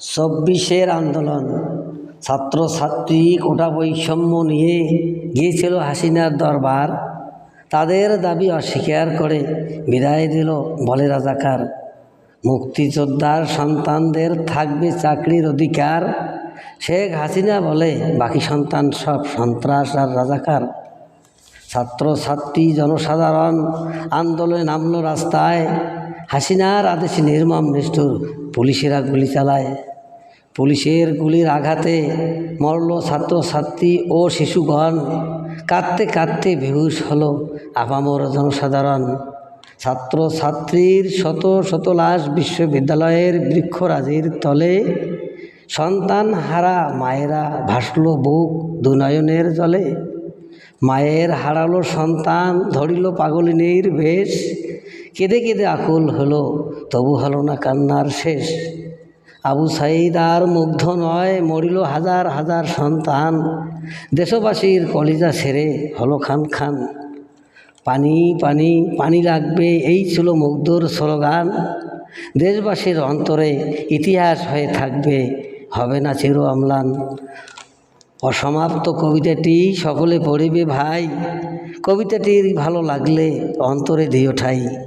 চব্বিশের আন্দোলন। ছাত্রছাত্রী কোটা বৈষম্য নিয়ে গিয়েছিল হাসিনার দরবার। তাদের দাবি অস্বীকার করে বিদায় দিল বলে রাজাকার। মুক্তিযোদ্ধার সন্তানদের থাকবে চাকরির অধিকার। শেখ হাসিনা বলে, বাকি সন্তান সব সন্ত্রাস আর রাজাকার। ছাত্রছাত্রী জনসাধারণ আন্দোলনে নামলো রাস্তায়। হাসিনার আদেশে নির্মম নিষ্ঠুর পুলিশেরা গুলি চালায়। পুলিশের গুলির আঘাতে মরল ছাত্রছাত্রী ও শিশুগণ। কাঁদতে কাঁদতে বেহুশ হলো আপামর জনসাধারণ। ছাত্রছাত্রীর শত শত লাশ বিশ্ববিদ্যালয়ের বৃক্ষরাজির তলে। সন্তান হারা মায়েরা ভাসল বুক দুনয়নের জলে। মায়ের হারালো সন্তান ধরিল পাগলিনীর বেশ। কেঁদে কেঁদে আকুল হলো, তবু হলো না কান্নার শেষ। আবু সাইদ আর মুগ্ধ নয়, মরিল হাজার হাজার সন্তান। দেশবাসীর কলিজা ছেড়ে হলো খান খান। পানি পানি পানি লাগবে, এই ছিল মুগ্ধর স্লোগান। দেশবাসীর অন্তরে ইতিহাস হয়ে থাকবে, হবে না চির অম্লান। অসমাপ্ত কবিতাটি সকলে পড়িবে ভাই। কবিতাটির ভালো লাগলে অন্তরে দিও ঠাই।